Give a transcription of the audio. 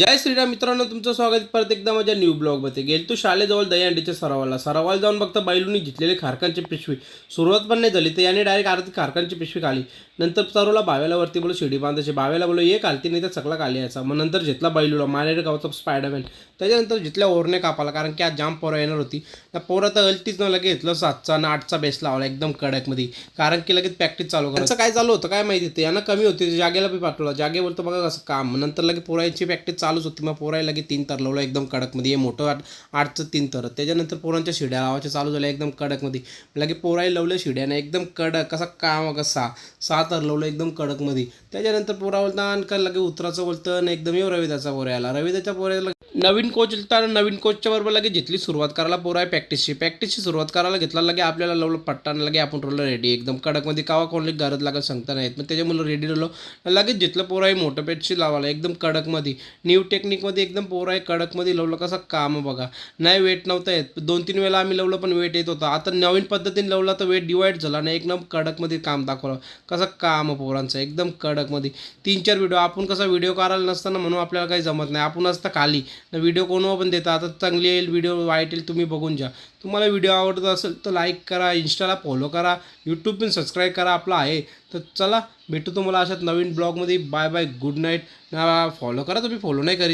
जय श्रीराम मित्रांनो तुमचं स्वागत परत एकदा माझ्या न्यू ब्लॉगमध्ये गेल तू शाळेजवळ दहीहंडीच्या सरावाला. सरावाला जाऊन बघता बैलूनी घेतलेले खारकांची पिशवी. सुरुवात पण नाही झाली तर याने डायरेक्ट आरती खारकांची पिशवी खाली नंतर सरोला बाव्याला वरती बोलो शिडी बांधायची. बाव्याला बोलू ये आलती नाही तर चकला खाली यायचा. मग नंतर घेतला बैलूला मारेड गावचा स्पायडरमॅन त्याच्यानंतर जिथल्या ओरणे कापाला कारण की आज जाम पोरं येणार होती. त्या पोरं तर अलतीच न लगे घेतलं सातचा आणि आठचा बेस लावला एकदम कडकमध्ये कारण की लगेच प्रॅक्टिस चालू करायचं. काय चालू होतं काय माहिती? ते यांना कमी होती. जागेला बी पाठवलं. जागे बोलतो बघा कसं काम. नंतर लगे पोरांची प्रॅक्टिस चालूच होती. मग पोराय लगे तीन तर लावलं एकदम कडकमध्ये. हे मोठं आठ आठचं तीन तर. त्याच्यानंतर पोरांच्या शिड्या लावायच्या चालू झाल्या एकदम कडकमध्ये. लगे पोराई लावलं शिड्याने एकदम कडक. कसा काम कसा? सहा तर लावलं एकदम कडकमध्ये. त्याच्यानंतर पोरा बोलता आणि का लगे उतराचं बोलतं आणि एकदम येऊ रविदाचा पोऱ्याला. रविदाच्या पोऱ्याला नवीन कोच तर नवीन कोचच्या बरोबर लगे घेतली सुरुवात करायला पोरं आहे प्रॅक्टिसची प्रॅक्टिसची सुरुवात करायला घेतला लगे आपल्याला लावलं पट्टानं लगे आपण रोलं रेडी एकदम कडकमध्ये कावा कोणली गरज लागत सांगता नाहीत. मग त्याच्यामुळे रेडी राहिलो लगेच घेतलं पोरं आहे मोठं पेटशी लावायला एकदम कडकमध्ये. न्यू टेक्निकमध्ये एकदम पोरं आहे कडकमध्ये लावलं कसं काम बघा. नाही वेट नव्हतं येत. दोन तीन वेळा आम्ही लावलं पण वेट येत होता. आता नवीन पद्धतीने लावला तर वेट डिवाईड झाला नाही एकदम कडकमध्ये काम दाखवलं. कसं काम पोरांचं एकदम कडकमध्ये. तीन चार व्हिडिओ आपण कसा व्हिडिओ करायला नसताना म्हणून आपल्याला काही जमत नाही. आपण असतं खाली. व्हिडिओ कोण पण देता. आता चांगली येईल व्हिडिओ वाईट येईल तुम्ही बघून जा तुम्हाला व्हिडिओ आवडत असेल तर लाईक करा इंस्टाला फॉलो करा. यूट्यूब पण सबस्क्राईब करा. आपला आहे. तर चला भेटू तुम्हाला अशात नवीन ब्लॉगमध्ये. Bye bye good night. Follow करा तुम्ही फॉलो नाही करीत.